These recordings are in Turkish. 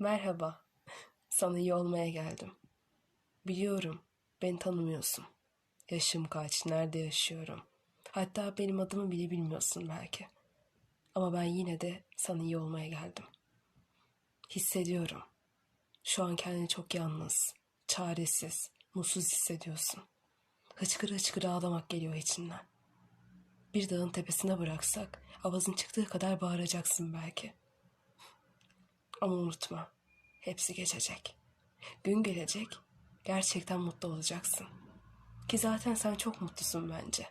Merhaba. Sana iyi olmaya geldim. Biliyorum, beni tanımıyorsun. Yaşım kaç, nerede yaşıyorum. Hatta benim adımı bile bilmiyorsun belki. Ama ben yine de sana iyi olmaya geldim. Hissediyorum. Şu an kendini çok yalnız, çaresiz, mutsuz hissediyorsun. Hıçkıra hıçkıra ağlamak geliyor içinden. Bir dağın tepesine bıraksak avazın çıktığı kadar bağıracaksın belki. Ama unutma, hepsi geçecek. Gün gelecek, gerçekten mutlu olacaksın. Ki zaten sen çok mutlusun bence.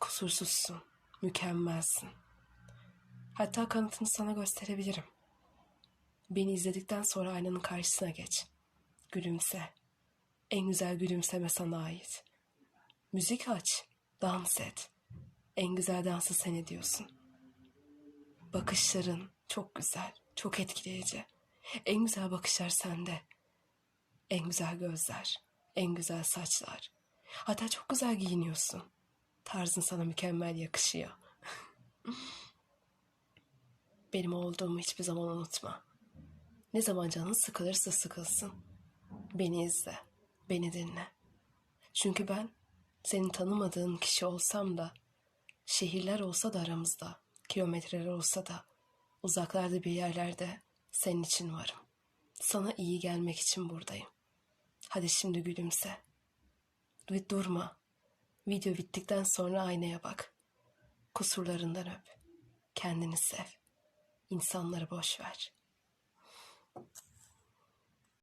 Kusursuzsun, mükemmelsin. Hatta kanıtını sana gösterebilirim. Beni izledikten sonra aynanın karşısına geç. Gülümse. En güzel gülümseme sana ait. Müzik aç, dans et. En güzel dansı sen ediyorsun. Bakışların çok güzel, çok etkileyici. En güzel bakışlar sende. En güzel gözler, en güzel saçlar. Hatta çok güzel giyiniyorsun. Tarzın sana mükemmel yakışıyor. Benim olduğumu hiçbir zaman unutma. Ne zaman canın sıkılırsa sıkılsın. Beni izle, beni dinle. Çünkü ben senin tanımadığın kişi olsam da, şehirler olsa da aramızda, kilometreler olsa da, uzaklarda bir yerlerde senin için varım. Sana iyi gelmek için buradayım. Hadi şimdi gülümse. Ve durma. Video bittikten sonra aynaya bak. Kusurlarından öp. Kendini sev. İnsanları boş ver.